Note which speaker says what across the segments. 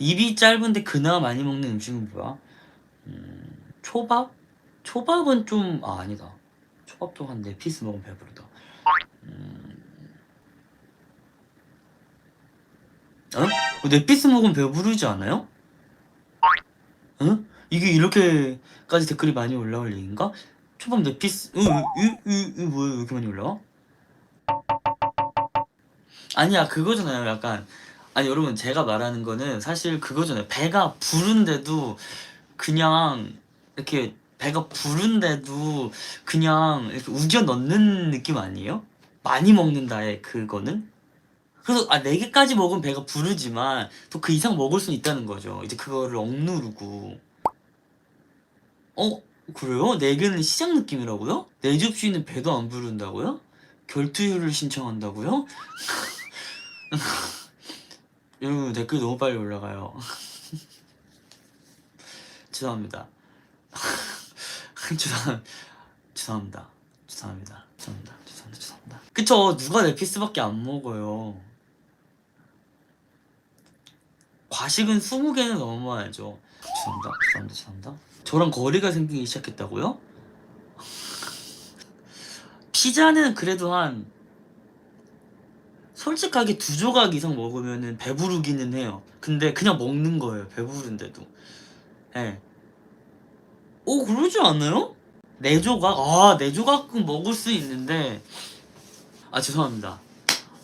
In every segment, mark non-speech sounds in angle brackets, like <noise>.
Speaker 1: 입이 짧은데 그나마 많이 먹는 음식은 뭐야? 음, 초밥? 초밥은 좀 아, 아니다. 초밥도 한네 피스 먹으면 배부르다. 음... 어? 네 피스 먹으면 배부르지 않아요? 응? 이게 이렇게까지 댓글이 많이 올라올 얘기인가? 초밥 네 피스, 으, 으, 으, 으, 뭐야, 왜 이렇게 많이 올라와? 아니야, 그거잖아요. 약간, 아니, 여러분, 제가 말하는 거는 사실 그거잖아요. 배가 부른데도 그냥 이렇게 배가 부른데도 그냥 이렇게 우겨 넣는 느낌 아니에요? 많이 먹는다의 그거는? 그래서 아, 네 개까지 먹으면 배가 부르지만 또 그 이상 먹을 수 있다는 거죠. 이제 그거를 억누르고. 어? 그래요? 네 개는 시장 느낌이라고요? 네 접시는 배도 안 부른다고요? 결투율을 신청한다고요? <laughs> 여러분 댓글 너무 빨리 올라가요. <laughs> 죄송합니다. <laughs> 죄송 죄송합니다. 죄송합니다. 죄송합니다. 죄송합니다. 죄송합니다. 그쵸? 누가 네 피스밖에 안 먹어요. 과식은 20개는 넘어야죠. 죄송합니다. 죄송합니다. 죄송합니다. 저랑 거리가 생기기 시작했다고요? <laughs> 피자는 그래도 한 솔직하게 두 조각 이상 먹으면은 배부르기는 해요. 근데 그냥 먹는 거예요. 배부른데도. 예. 오 그러지 않아요? 네 조각? 아, 네 조각은 먹을 수 있는데 아 죄송합니다.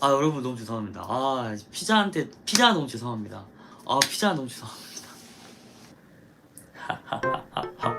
Speaker 1: 아 여러분 너무 죄송합니다. 아 피자한테 피자 너무 죄송합니다. 아 피자 너무 죄송합니다. <laughs>